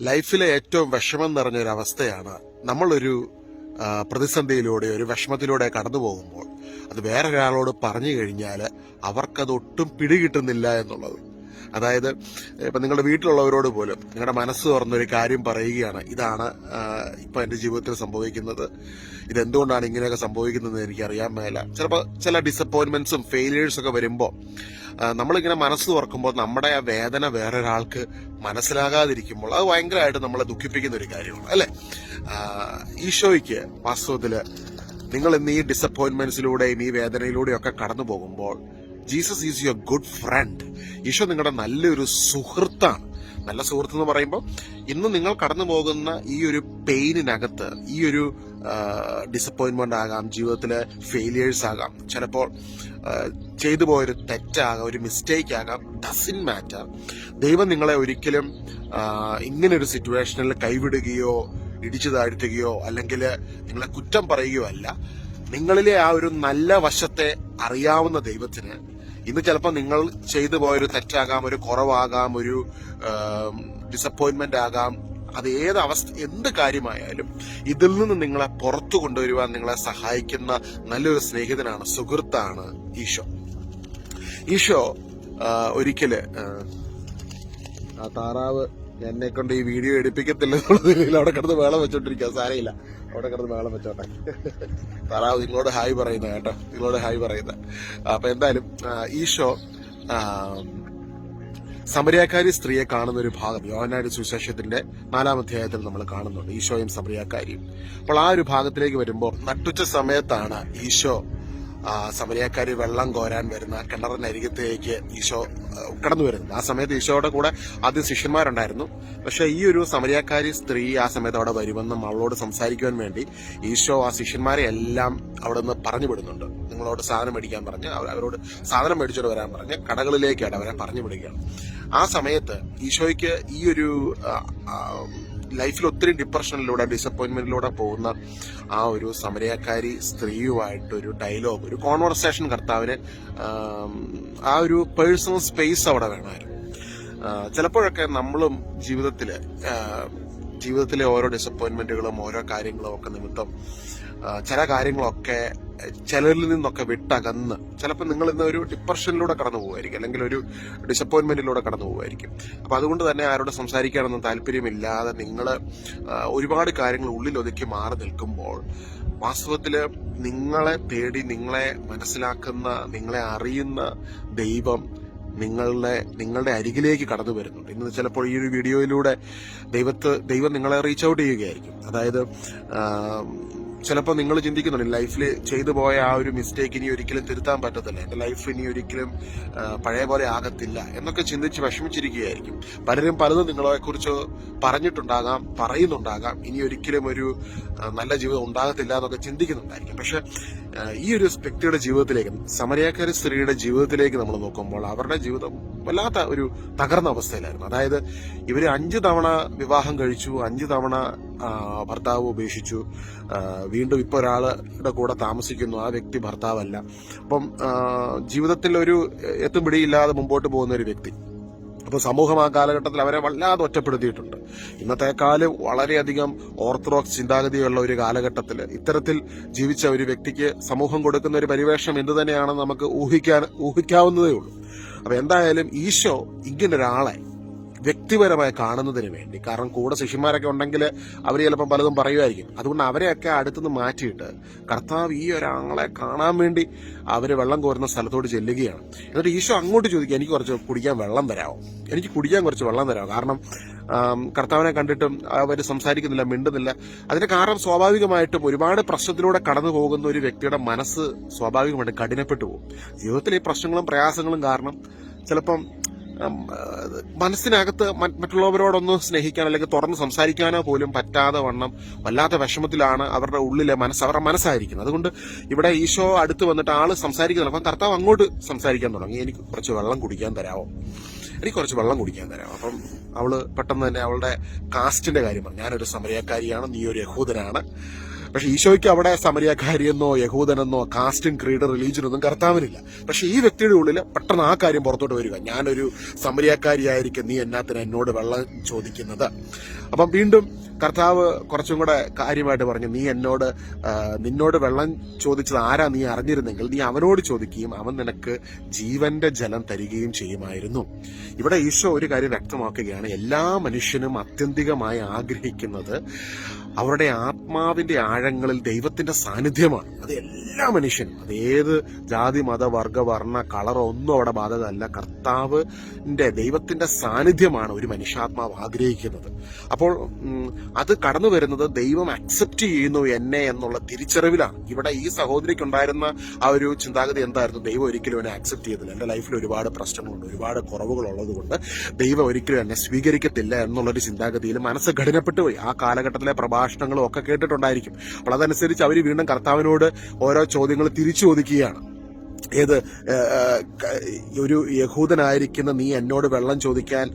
ലൈഫിലെ ഏറ്റവും വിഷമം നിറഞ്ഞൊരവസ്ഥയാണ് നമ്മളൊരു പ്രതിസന്ധിയിലൂടെ ഒരു വിഷമത്തിലൂടെ കടന്നു പോകുമ്പോൾ. അത് വേറൊരാളോട് പറഞ്ഞു കഴിഞ്ഞാൽ അവർക്കത് ഒട്ടും പിടികിട്ടുന്നില്ല എന്നുള്ളത്. അതായത് ഇപ്പം നിങ്ങളുടെ വീട്ടിലുള്ളവരോട് പോലും നിങ്ങളുടെ മനസ്സ് തുറന്നൊരു കാര്യം പറയുകയാണ്. ഇതാണ് ഇപ്പം എന്റെ ജീവിതത്തിൽ സംഭവിക്കുന്നത്. ഇതെന്തുകൊണ്ടാണ് ഇങ്ങനെയൊക്കെ സംഭവിക്കുന്നത് എനിക്ക് അറിയാൻ മേല. ചിലപ്പോൾ ചില ഡിസപ്പോയിൻമെന്റ്സും ഫെയിലിയേഴ്സൊക്കെ വരുമ്പോൾ നമ്മളിങ്ങനെ മനസ്സ് തുറക്കുമ്പോൾ നമ്മുടെ ആ വേദന വേറൊരാൾക്ക് മനസ്സിലാകാതിരിക്കുമ്പോൾ അത് ഭയങ്കരമായിട്ട് നമ്മളെ ദുഃഖിപ്പിക്കുന്ന ഒരു കാര്യമാണ് അല്ലേ? ഈശോയ്ക്ക് വാസ്തവത്തിൽ നിങ്ങൾ ഇന്ന് ഈ ഡിസപ്പോയിൻമെന്റ്സിലൂടെയും ഈ വേദനയിലൂടെയും ഒക്കെ കടന്നു പോകുമ്പോൾ Jesus is your good friend Isho നിങ്ങളുടെ നല്ലൊരു സുഹൃത്താണ്. നല്ല സുഹൃത്ത് എന്ന് പറയുമ്പോൾ ഇന്ന് നിങ്ങൾ കടന്നു പോകുന്ന ഈ ഒരു പെയിനിനകത്ത് ഈ ഒരു ഡിസപ്പോയിൻമെന്റ് ആകാം ജീവിതത്തിലെ ഫെയിലിയേഴ്സ് ആകാം. ചിലപ്പോൾ ചെയ്തു പോയൊരു തെറ്റാകാം ഒരു മിസ്റ്റേക്ക് ആകാം ഡസിൻ മാറ്റർ ദൈവം നിങ്ങളെ ഒരിക്കലും ഇങ്ങനെ ഇങ്ങനൊരു സിറ്റുവേഷനിൽ കൈവിടുകയോ ഇടിച്ചു താഴ്ത്തുകയോ അല്ലെങ്കിൽ നിങ്ങളെ കുറ്റം പറയുകയോ അല്ല. നിങ്ങളിലെ ആ ഒരു നല്ല വശത്തെ അറിയാവുന്ന ദൈവത്തിന് ഇന്ന് ചിലപ്പോൾ നിങ്ങൾ ചെയ്തു പോയൊരു തെറ്റാകാം ഒരു കുറവാകാം ഒരു ഡിസപ്പോയിന്റ്മെന്റ് ആകാം. അത് ഏത് അവസ്ഥ എന്ത് കാര്യമായാലും ഇതിൽ നിന്ന് നിങ്ങളെ പുറത്തു കൊണ്ടുവരുവാൻ നിങ്ങളെ സഹായിക്കുന്ന നല്ലൊരു സ്നേഹിതനാണ് സുഹൃത്താണ് ഈശോ. ഈശോ ഒരിക്കൽ താറാവ് എന്നെ കൊണ്ട് ഈ വീഡിയോ എടുപ്പിക്കത്തില്ല അവിടെ കിടന്ന് വേളം വെച്ചോണ്ടിരിക്കുക സാരയില്ല. അവിടെ കിടന്ന് വേളം വെച്ചോട്ടെ. താറാവ് നിങ്ങളോട് ഹായ് പറയുന്ന കേട്ടോ. നിങ്ങളോട് ഹായ് പറയുന്ന. അപ്പൊ എന്തായാലും ഈ ഷോ സമരിയാക്കാരി സ്ത്രീയെ കാണുന്ന ഒരു ഭാഗം യോഹനാട് സുശേഷത്തിന്റെ നാലാം അധ്യായത്തിൽ നമ്മൾ കാണുന്നുണ്ട്. ഈശോയും സമരിയാക്കാരിയും. അപ്പോൾ ആ ഒരു ഭാഗത്തിലേക്ക് വരുമ്പോൾ നട്ടുച്ച സമയത്താണ് ഈശോ ആ, സമരിയാക്കാരി വെള്ളം കോരാൻ വരുന്ന കിണറിനരികത്തേക്ക് ഈശോ കടന്നു വരുന്നത്. ആ സമയത്ത് ഈശോയുടെ കൂടെ ആദ്യം ശിഷ്യന്മാരുണ്ടായിരുന്നു. പക്ഷെ ഈ ഒരു സമരിയാക്കാരി സ്ത്രീ ആ സമയത്ത് അവിടെ വരുമെന്നും അവളോട് സംസാരിക്കുവാൻ വേണ്ടി ഈശോ ആ ശിഷ്യന്മാരെ എല്ലാം അവിടെ നിന്ന് പറഞ്ഞു വിടുന്നുണ്ട്. നിങ്ങളോട് സാധനം മേടിക്കാൻ പറഞ്ഞ് അവരോട് സാധനം മേടിച്ചോട് വരാൻ പറഞ്ഞ് കടകളിലേക്കാണ് അവരെ പറഞ്ഞു വിടുകയാണ്. ആ സമയത്ത് ഈശോയ്ക്ക് ഈ ഒരു ലൈഫിൽ ഒത്തിരി ഡിപ്രഷനിലൂടെ ഡിസപ്പോയിന്റ്മെന്റിലൂടെ പോകുന്ന ആ ഒരു സമരക്കാരി സ്ത്രീയുമായിട്ട് ഒരു ഡയലോഗ് ഒരു കോൺവെർസേഷൻ കർത്താവിന് ആ ഒരു പേഴ്സണൽ സ്പേസ് അവിടെ വേണമായിരുന്നു. ചിലപ്പോഴൊക്കെ നമ്മളും ജീവിതത്തിൽ ആ, ജീവിതത്തിലെ ഓരോ ഡിസപ്പോയിൻമെന്റുകളും ഓരോ കാര്യങ്ങളും ഒക്കെ നിമിത്തം ചില കാര്യങ്ങളൊക്കെ ചിലരിൽ നിന്നൊക്കെ വിട്ടകന്ന് ചിലപ്പോൾ നിങ്ങൾ ഇന്ന് ഒരു ഡിപ്രഷനിലൂടെ കടന്നു പോകുമായിരിക്കും അല്ലെങ്കിൽ ഒരു ഡിസപ്പോയിൻമെന്റിലൂടെ കടന്നു പോകുമായിരിക്കും. അപ്പൊ അതുകൊണ്ട് തന്നെ ആരോട് സംസാരിക്കാനൊന്നും താല്പര്യമില്ലാതെ നിങ്ങൾ ഒരുപാട് കാര്യങ്ങൾ ഉള്ളിൽ ഒതുക്കി മാറി നിൽക്കുമ്പോൾ വാസ്തവത്തിൽ നിങ്ങളെ തേടി നിങ്ങളെ മനസ്സിലാക്കുന്ന നിങ്ങളെ അറിയുന്ന ദൈവം നിങ്ങളുടെ നിങ്ങളുടെ അരികിലേക്ക് കടന്നു വരുന്നുണ്ട്. ഇന്ന് ചിലപ്പോൾ ഈ ഒരു വീഡിയോയിലൂടെ ദൈവത്ത് ദൈവം നിങ്ങളെ റീച്ച് ഔട്ട് ചെയ്യുകയായിരിക്കും. അതായത് ചിലപ്പോൾ നിങ്ങൾ ചിന്തിക്കുന്നുണ്ട് ലൈഫിൽ ചെയ്തു പോയ ആ ഒരു മിസ്റ്റേക്ക് ഇനി ഒരിക്കലും തിരുത്താൻ പറ്റത്തില്ല. എന്റെ ലൈഫ് ഇനി ഒരിക്കലും പഴയ പോലെ ആകത്തില്ല എന്നൊക്കെ ചിന്തിച്ച് വിഷമിച്ചിരിക്കുകയായിരിക്കും. പലരും പലതും നിങ്ങളെക്കുറിച്ച് പറഞ്ഞിട്ടുണ്ടാകാം പറയുന്നുണ്ടാകാം. ഇനി ഒരിക്കലും ഒരു നല്ല ജീവിതം ഉണ്ടാകത്തില്ല എന്നൊക്കെ ചിന്തിക്കുന്നുണ്ടായിരിക്കും. പക്ഷെ ഈ ഒരു വ്യക്തിയുടെ ജീവിതത്തിലേക്ക് സമരയാക്കാരി സ്ത്രീയുടെ ജീവിതത്തിലേക്ക് നമ്മൾ നോക്കുമ്പോൾ അവരുടെ ജീവിതം വല്ലാത്ത ഒരു തകർന്ന അവസ്ഥയിലായിരുന്നു. അതായത് ഇവർ അഞ്ച് തവണ വിവാഹം കഴിച്ചു അഞ്ച് തവണ ഭർത്താവ് ഉപേക്ഷിച്ചു. വീണ്ടും ഇപ്പോൾ ഒരാളുടെ കൂടെ താമസിക്കുന്നു. ആ വ്യക്തി ഭർത്താവല്ല. അപ്പം ജീവിതത്തിൽ ഒരു എത്തും പിടിയില്ലാതെ മുമ്പോട്ട് പോകുന്ന ഒരു വ്യക്തി. അപ്പൊ സമൂഹം ആ കാലഘട്ടത്തിൽ അവരെ വല്ലാതെ ഒറ്റപ്പെടുത്തിയിട്ടുണ്ട്. ഇന്നത്തെക്കാൽ വളരെയധികം ഓർത്തഡോക്സ് ചിന്താഗതിയുള്ള ഒരു കാലഘട്ടത്തിൽ ഇത്തരത്തിൽ ജീവിച്ച ഒരു വ്യക്തിക്ക് സമൂഹം കൊടുക്കുന്ന ഒരു പരിവേഷം എന്ത് തന്നെയാണെന്ന് നമുക്ക് ഊഹിക്കാൻ ഊഹിക്കാവുന്നതേ ഉള്ളൂ. അപ്പൊ എന്തായാലും ഈശോ ഇങ്ങനൊരാളെ വ്യക്തിപരമായി കാണുന്നതിന് വേണ്ടി. കാരണം കൂടെ ശിഷ്യന്മാരൊക്കെ ഉണ്ടെങ്കിൽ അവർ ചിലപ്പോൾ പലതും പറയുമായിരിക്കും. അതുകൊണ്ട് അവരെയൊക്കെ അടുത്തുനിന്ന് മാറ്റിയിട്ട് കർത്താവ് ഈ ഒരാളെ കാണാൻ വേണ്ടി അവർ വെള്ളം കോരുന്ന സ്ഥലത്തോട് ചെല്ലുകയാണ്. എന്നിട്ട് ഈശോ അങ്ങോട്ട് ചോദിക്കുക എനിക്ക് കുറച്ച് കുടിക്കാൻ വെള്ളം തരാമോ എനിക്ക് കുടിക്കാൻ കുറച്ച് വെള്ളം തരാമോ കാരണം കർത്താവിനെ കണ്ടിട്ടും അവർ സംസാരിക്കുന്നില്ല മിണ്ടുന്നില്ല. അതിന്റെ കാരണം സ്വാഭാവികമായിട്ടും ഒരുപാട് പ്രശ്നത്തിലൂടെ കടന്നു പോകുന്ന ഒരു വ്യക്തിയുടെ മനസ്സ് സ്വാഭാവികമായിട്ട് കഠിനപ്പെട്ടു പോകും. ജീവിതത്തിൽ ഈ പ്രശ്നങ്ങളും പ്രയാസങ്ങളും കാരണം ചിലപ്പം മനസ്സിനകത്ത് മറ്റുള്ളവരോടൊന്ന് സ്നേഹിക്കാൻ അല്ലെങ്കിൽ തുറന്ന് സംസാരിക്കാനോ പോലും പറ്റാതെ വണ്ണം വല്ലാത്ത വിഷമത്തിലാണ് അവരുടെ ഉള്ളിലെ മനസ്സ് അവരുടെ മനസ്സായിരിക്കുന്നത്. അതുകൊണ്ട് ഇവിടെ ഈശോ അടുത്ത് വന്നിട്ട് ആൾ സംസാരിക്കുന്നില്ല അപ്പം കർത്താവ് അങ്ങോട്ട് സംസാരിക്കാൻ തുടങ്ങി. എനിക്ക് കുറച്ച് വെള്ളം കുടിക്കാൻ തരാമോ എനിക്ക് കുറച്ച് വെള്ളം കുടിക്കാൻ തരാം അപ്പം അവൾ പെട്ടെന്ന് തന്നെ അവളുടെ കാസ്റ്റിന്റെ കാര്യം പറഞ്ഞു. ഞാനൊരു സമരക്കാരിയാണ് നീ ഒരു യഹൂദനാണ്. പക്ഷെ ഈശോയ്ക്ക് അവിടെ സമരിയക്കാരിയെന്നോ യഹൂദനെന്നോ കാസ്റ്റും ക്രീഡ് റിലീജിയനൊന്നും കർത്താവിനില്ല. പക്ഷെ ഈ വ്യക്തിയുടെ ഉള്ളിൽ പെട്ടെന്ന് ആ കാര്യം പുറത്തോട്ട് വരിക. ഞാനൊരു സമരിയക്കാരിയായിരിക്കും. നീ എന്നാത്തിന് എന്നോട് വെള്ളം ചോദിക്കുന്നത്? അപ്പം വീണ്ടും കർത്താവ് കുറച്ചും കൂടെ കാര്യമായിട്ട് പറഞ്ഞു. നീ എന്നോട് നിന്നോട് വെള്ളം ചോദിച്ചത് ആരാ നീ അറിഞ്ഞിരുന്നെങ്കിൽ നീ അവനോട് ചോദിക്കുകയും അവൻ നിനക്ക് ജീവന്റെ ജലം തരികയും ചെയ്യുമായിരുന്നു. ഇവിടെ ഈശോ ഒരു കാര്യം വ്യക്തമാക്കുകയാണ്. എല്ലാ മനുഷ്യനും അത്യന്തികമായി ആഗ്രഹിക്കുന്നത് അവരുടെ ആത്മാവിന്റെ ആഴങ്ങളിൽ ദൈവത്തിന്റെ സാന്നിധ്യമാണ്. അത് എല്ലാ മനുഷ്യനും. അത് ഏത് ജാതി മത വർഗ വർണ കളറോ ഒന്നും അവിടെ ബാധകമല്ല. കർത്താവിന്റെ ദൈവത്തിന്റെ സാന്നിധ്യമാണ് ഒരു മനുഷ്യാത്മാവ് ആഗ്രഹിക്കുന്നത്. അപ്പോൾ അത് കടന്നു വരുന്നത് ദൈവം അക്സെപ്റ്റ് ചെയ്യുന്നു എന്നെ എന്നുള്ള തിരിച്ചറിവിലാണ്. ഇവിടെ ഈ സഹോദരിക്ക് ഉണ്ടായിരുന്ന ആ ഒരു ചിന്താഗതി എന്തായിരുന്നു? ദൈവം ഒരിക്കലും എന്നെ അക്സെപ്റ്റ് ചെയ്തില്ല. എന്റെ ലൈഫിൽ ഒരുപാട് പ്രശ്നങ്ങളുണ്ട്. ഒരുപാട് കുറവുകൾ ഉള്ളതുകൊണ്ട് ദൈവം ഒരിക്കലും എന്നെ സ്വീകരിക്കത്തില്ല എന്നുള്ളൊരു ചിന്താഗതിയിൽ മനസ്സ് ഘടനപ്പെട്ടു പോയി ആ കാലഘട്ടത്തിലെ പ്രഭാഷണങ്ങളും ഒക്കെ കേട്ടിട്ടുണ്ടായിരിക്കും. അപ്പോൾ അതനുസരിച്ച് അവർ വീണ്ടും കർത്താവിനോട് ഓരോ ചോദ്യങ്ങൾ തിരിച്ചു ചോദിക്കുകയാണ്. ഏത് ഒരു യഹൂദനായിരിക്കുന്ന നീ എന്നോട് വെള്ളം ചോദിക്കാൻ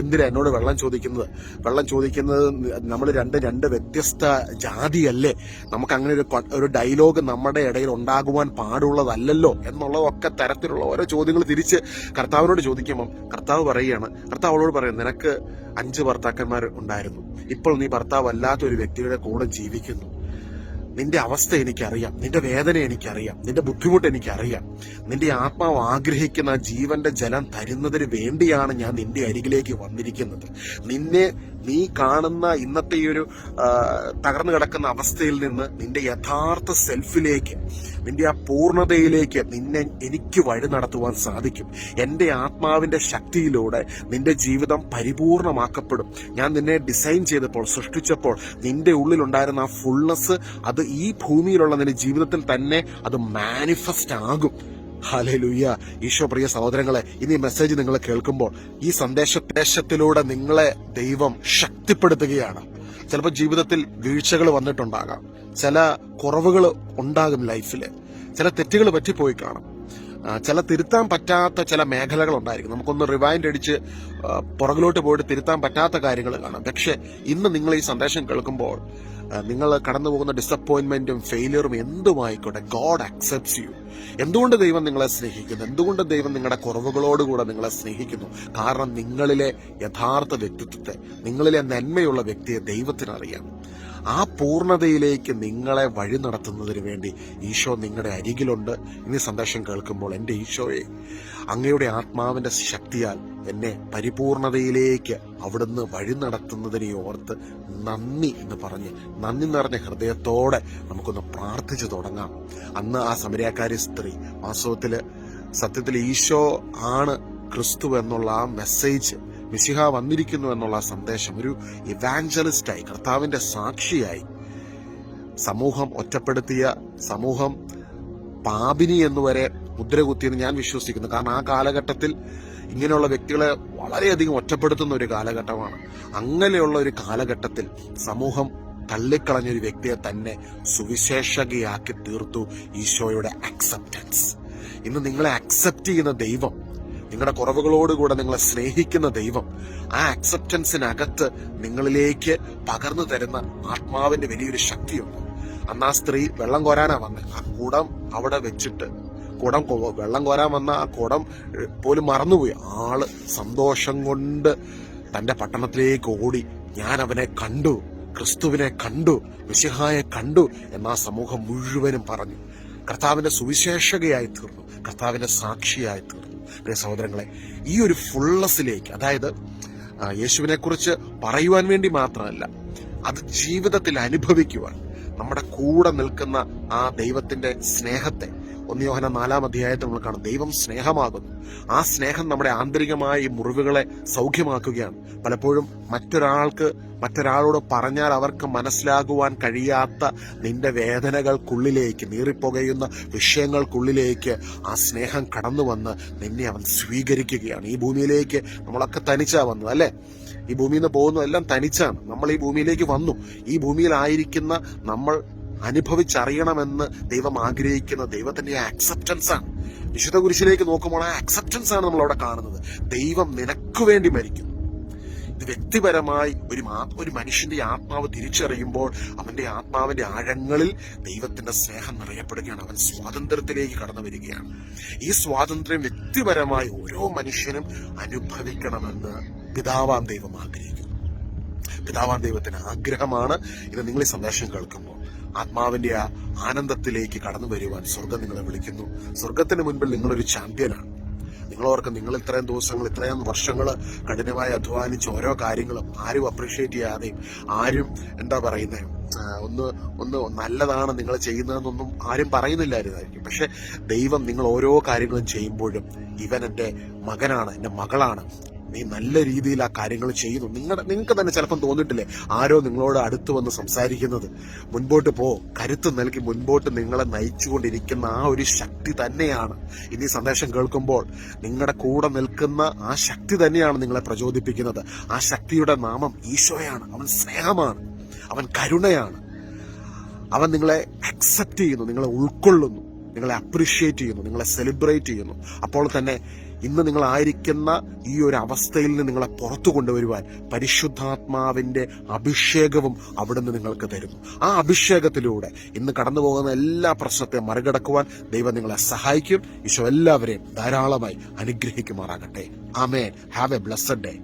എന്തിനാ എന്നോട് വെള്ളം ചോദിക്കുന്നത്? വെള്ളം ചോദിക്കുന്നത് നമ്മൾ രണ്ട് രണ്ട് വ്യത്യസ്ത ജാതിയല്ലേ? നമുക്ക് അങ്ങനെ ഒരു ഒരു ഡയലോഗ് നമ്മുടെ ഇടയിൽ ഉണ്ടാകുവാൻ പാടുള്ളതല്ലല്ലോ എന്നുള്ളതൊക്കെ തരത്തിലുള്ള ഓരോ ചോദ്യങ്ങൾ തിരിച്ച് കർത്താവിനോട് ചോദിക്കുമ്പം കർത്താവ് പറയുകയാണ് കർത്താവ് അവളോട് പറയും നിനക്ക് അഞ്ച് ഭർത്താക്കന്മാർ ഉണ്ടായിരുന്നു. ഇപ്പോൾ നീ ഭർത്താവ് അല്ലാത്ത ഒരു വ്യക്തിയുടെ കൂടെ ജീവിക്കുന്നു. നിന്റെ അവസ്ഥ എനിക്കറിയാം. നിന്റെ വേദന എനിക്കറിയാം. നിന്റെ ബുദ്ധിമുട്ട് എനിക്കറിയാം. നിന്റെ ആത്മാവ് ആഗ്രഹിക്കുന്ന ജീവന്റെ ജലം തരുന്നതിന് വേണ്ടിയാണ് ഞാൻ നിന്റെ അരികിലേക്ക് വന്നിരിക്കുന്നത്. നിന്നെ നീ കാണുന്ന ഇന്നത്തെ ഈ ഒരു തകർന്നു കിടക്കുന്ന അവസ്ഥയിൽ നിന്ന് നിന്റെ യഥാർത്ഥ സെൽഫിലേക്ക് നിന്റെ ആ പൂർണതയിലേക്ക് നിന്നെ എനിക്ക് വഴി നടത്തുവാൻ സാധിക്കും. എന്റെ ആത്മാവിന്റെ ശക്തിയിലൂടെ നിന്റെ ജീവിതം പരിപൂർണമാക്കപ്പെടും. ഞാൻ നിന്നെ ഡിസൈൻ ചെയ്തപ്പോൾ സൃഷ്ടിച്ചപ്പോൾ നിന്റെ ഉള്ളിലുണ്ടായിരുന്ന ആ ഫുൾനെസ് അത് ഈ ഭൂമിയിലുള്ള നിന്റെ ജീവിതത്തിൽ തന്നെ അത് മാനിഫെസ്റ്റ് ആകും. ഹലലുയ്യ ഈശോ പ്രിയ സഹോദരങ്ങളെ ഇനി മെസ്സേജ് നിങ്ങൾ കേൾക്കുമ്പോൾ ഈ സന്ദേശത്തിലൂടെ നിങ്ങളെ ദൈവം ശക്തിപ്പെടുത്തുകയാണ്. ചിലപ്പോൾ ജീവിതത്തിൽ വീഴ്ചകൾ വന്നിട്ടുണ്ടാകാം. ചില കുറവുകൾ ഉണ്ടാകും ലൈഫിൽ ചില തെറ്റുകൾ പറ്റിപ്പോയി കാണും. ചില തിരുത്താൻ പറ്റാത്ത ചില മേഖലകൾ ഉണ്ടായിരിക്കും. നമുക്കൊന്ന് റിവൈൻഡ് അടിച്ച് പുറകിലോട്ട് പോയിട്ട് തിരുത്താൻ പറ്റാത്ത കാര്യങ്ങൾ കാണാം. പക്ഷെ ഇന്ന് നിങ്ങൾ ഈ സന്ദേശം കേൾക്കുമ്പോൾ നിങ്ങൾ കടന്നു പോകുന്ന ഡിസപ്പോയിൻമെന്റും ഫെയിലിയറും എന്തുമായിക്കോട്ടെ ഗോഡ് അക്സെപ്റ്റ്സ് യു എന്തുകൊണ്ട് ദൈവം നിങ്ങളെ സ്നേഹിക്കുന്നു? എന്തുകൊണ്ട് ദൈവം നിങ്ങളുടെ കുറവുകളോടുകൂടെ നിങ്ങളെ സ്നേഹിക്കുന്നു? കാരണം നിങ്ങളിലെ യഥാർത്ഥ വ്യക്തിത്വത്തെ നിങ്ങളിലെ നന്മയുള്ള വ്യക്തിയെ ദൈവത്തിനറിയാം. ആ പൂർണതയിലേക്ക് നിങ്ങളെ വഴി നടത്തുന്നതിന് വേണ്ടി ഈശോ നിങ്ങളുടെ അരികിലുണ്ട്. ഇനി സന്ദേശം കേൾക്കുമ്പോൾ എന്റെ ഈശോയെ അങ്ങയുടെ ആത്മാവിന്റെ ശക്തിയാൽ എന്നെ പരിപൂർണതയിലേക്ക് അവിടുന്ന് വഴി നടത്തുന്നതിനെ ഓർത്ത് നന്ദി എന്ന് പറഞ്ഞ് നന്ദി നിറഞ്ഞ ഹൃദയത്തോടെ നമുക്കൊന്ന് പ്രാർത്ഥിച്ചു തുടങ്ങാം. അന്ന് ആ സമരക്കാരി സ്ത്രീ വാസ്തവത്തിൽ സത്യത്തിൽ ഈശോ ആണ് ക്രിസ്തു എന്നുള്ള ആ മെസ്സേജ് മിശിഹ വന്നിരിക്കുന്നു എന്നുള്ള സന്ദേശം ഒരു ഇവാഞ്ചലിസ്റ്റായി കർത്താവിന്റെ സാക്ഷിയായി. സമൂഹം ഒറ്റപ്പെടുത്തിയ സമൂഹം പാപിനി എന്നുവരെ മുദ്രകുത്തിയെന്ന് ഞാൻ വിശ്വസിക്കുന്നു. കാരണം ആ കാലഘട്ടത്തിൽ ഇങ്ങനെയുള്ള വ്യക്തികളെ വളരെയധികം ഒറ്റപ്പെടുത്തുന്ന ഒരു കാലഘട്ടമാണ്. അങ്ങനെയുള്ള ഒരു കാലഘട്ടത്തിൽ സമൂഹം തള്ളിക്കളഞ്ഞ ഒരു വ്യക്തിയെ തന്നെ സുവിശേഷകയാക്കി തീർത്തു ഈശോയുടെ അക്സെപ്റ്റൻസ് ഇന്ന് നിങ്ങളെ അക്സെപ്റ്റ് ചെയ്യുന്ന ദൈവം നിങ്ങളുടെ കുറവുകളോടുകൂടെ നിങ്ങളെ സ്നേഹിക്കുന്ന ദൈവം ആ അക്സെപ്റ്റൻസിനകത്ത് നിങ്ങളിലേക്ക് പകർന്നു തരുന്ന ആത്മാവിന്റെ വലിയൊരു ശക്തിയുണ്ട്. അന്ന് ആ സ്ത്രീ വെള്ളം കോരാനാ വന്നത് ആ കുടം അവിടെ വെച്ചിട്ട് കുടം വെള്ളം കോരാൻ വന്ന ആ കുടം പോലും മറന്നുപോയി. ആൾ സന്തോഷം കൊണ്ട് തന്റെ പട്ടണത്തിലേക്ക് ഓടി ഞാൻ അവനെ കണ്ടു ക്രിസ്തുവിനെ കണ്ടു മിശിഹായെ കണ്ടു എന്നാ സമൂഹം മുഴുവനും പറഞ്ഞു. കർത്താവിന്റെ സുവിശേഷകയായി തീർന്നു. കർത്താവിന്റെ സാക്ഷിയായി തീർന്നു. പ്രിയ സഹോദരങ്ങളെ ഈ ഒരു ഫുള്ളസിലേക്ക് അതായത് യേശുവിനെ കുറിച്ച് പറയുവാൻ വേണ്ടി മാത്രമല്ല അത് ജീവിതത്തിൽ അനുഭവിക്കുവാൻ നമ്മുടെ കൂടെ നിൽക്കുന്ന ആ ദൈവത്തിന്റെ സ്നേഹത്തെ ഒന്ന് യോഹന നാലാം അധ്യായത്തിൽ നമ്മൾ കാണും. ദൈവം സ്നേഹമാകുന്നു. ആ സ്നേഹം നമ്മുടെ ആന്തരികമായ ഈ മുറിവുകളെ സൗഖ്യമാക്കുകയാണ്. പലപ്പോഴും മറ്റൊരാൾക്ക് മറ്റൊരാളോട് പറഞ്ഞാൽ അവർക്ക് മനസ്സിലാകുവാൻ കഴിയാത്ത നിന്റെ വേദനകൾക്കുള്ളിലേക്ക് നീറിപ്പുകയുന്ന വിഷയങ്ങൾക്കുള്ളിലേക്ക് ആ സ്നേഹം കടന്നു വന്ന് നിന്നെ അവൻ സ്വീകരിക്കുകയാണ്. ഈ ഭൂമിയിലേക്ക് നമ്മളൊക്കെ തനിച്ചാ വന്നത് അല്ലേ? ഈ ഭൂമിയിൽ നിന്ന് പോകുന്നതെല്ലാം തനിച്ചാണ്. നമ്മൾ ഈ ഭൂമിയിലേക്ക് വന്നു. ഈ ഭൂമിയിലായിരിക്കുന്ന നമ്മൾ അനുഭവിച്ചറിയണമെന്ന് ദൈവം ആഗ്രഹിക്കുന്ന ദൈവത്തിന്റെ അക്സെപ്റ്റൻസ് ആണ്. വിശുദ്ധ കുരിശിലേക്ക് നോക്കുമ്പോൾ ആ അക്സെപ്റ്റൻസ് ആണ് നമ്മൾ അവിടെ കാണുന്നത്. ദൈവം നിനക്ക് വേണ്ടി മരിക്കുന്നു. ഇത് വ്യക്തിപരമായി ഒരു ഒരു മനുഷ്യന്റെ ആത്മാവ് തിരിച്ചറിയുമ്പോൾ അവന്റെ ആത്മാവിന്റെ ആഴങ്ങളിൽ ദൈവത്തിന്റെ സ്നേഹം നിറയപ്പെടുകയാണ്. അവൻ സ്വാതന്ത്ര്യത്തിലേക്ക് കടന്നു വരികയാണ്. ഈ സ്വാതന്ത്ര്യം വ്യക്തിപരമായി ഓരോ മനുഷ്യനും അനുഭവിക്കണമെന്ന് പിതാവാം ദൈവം ആഗ്രഹിക്കുന്നു. പിതാവാം ദൈവത്തിന് ആഗ്രഹമാണ്. ഇത് നിങ്ങൾ ഈ സന്ദേശം കേൾക്കുമ്പോൾ ആത്മാവിന്റെ ആ ആനന്ദത്തിലേക്ക് കടന്നു വരുവാൻ സ്വർഗം നിങ്ങളെ വിളിക്കുന്നു. സ്വർഗത്തിന് മുൻപിൽ നിങ്ങളൊരു ചാമ്പ്യനാണ്. നിങ്ങളോർക്ക് നിങ്ങൾ ഇത്രയും ദിവസങ്ങൾ ഇത്രയും വർഷങ്ങൾ കഠിനമായി അധ്വാനിച്ച് ഓരോ കാര്യങ്ങളും ആരും അപ്രീഷിയേറ്റ് ചെയ്യാതെയും ആരും എന്താ പറയുന്നത് ഒന്ന് ഒന്ന് നല്ലതാണ് നിങ്ങൾ ചെയ്യുന്നതെന്നൊന്നും ആരും പറയുന്നില്ലായിരുന്നായിരിക്കും. പക്ഷെ ദൈവം നിങ്ങൾ ഓരോ കാര്യങ്ങളും ചെയ്യുമ്പോഴും ഇവൻ എന്റെ മകനാണ് എന്റെ മകളാണ്. നീ നല്ല രീതിയിൽ ആ കാര്യങ്ങൾ ചെയ്യുന്നു. നിങ്ങളുടെ നിങ്ങൾക്ക് തന്നെ ചിലപ്പം തോന്നിട്ടില്ലേ ആരോ നിങ്ങളോട് അടുത്ത് വന്ന് സംസാരിക്കുന്നത്. മുൻപോട്ട് പോ. കരുത്ത് നൽകി മുൻപോട്ട് നിങ്ങളെ നയിച്ചുകൊണ്ടിരിക്കുന്ന ആ ഒരു ശക്തി തന്നെയാണ്. ഇനി സന്ദേശം കേൾക്കുമ്പോൾ നിങ്ങളുടെ കൂടെ നിൽക്കുന്ന ആ ശക്തി തന്നെയാണ് നിങ്ങളെ പ്രചോദിപ്പിക്കുന്നത്. ആ ശക്തിയുടെ നാമം ഈശോയാണ്. അവൻ സ്നേഹമാണ്. അവൻ കരുണയാണ്. അവൻ നിങ്ങളെ അക്സെപ്റ്റ് ചെയ്യുന്നു. നിങ്ങളെ ഉൾക്കൊള്ളുന്നു. നിങ്ങളെ അപ്രീഷിയേറ്റ് ചെയ്യുന്നു. നിങ്ങളെ സെലിബ്രേറ്റ് ചെയ്യുന്നു. അപ്പോൾ തന്നെ ഇന്ന് നിങ്ങൾ ആയിരിക്കുന്ന ഈ ഒരു അവസ്ഥയിൽ നിന്ന് നിങ്ങളെ പുറത്തു കൊണ്ടുവരുവാൻ പരിശുദ്ധാത്മാവിന്റെ അഭിഷേകവും അവിടുന്ന് നിങ്ങൾക്ക് തരുന്നു. ആ അഭിഷേകത്തിലൂടെ ഇന്ന് കടന്നു പോകുന്ന എല്ലാ പ്രശ്നത്തെ മറികടക്കുവാൻ ദൈവം നിങ്ങളെ സഹായിക്കും. ഈശോ എല്ലാവരെയും ധാരാളമായി അനുഗ്രഹിക്കുമാറാകട്ടെ. ആമേൻ. Have a blessed day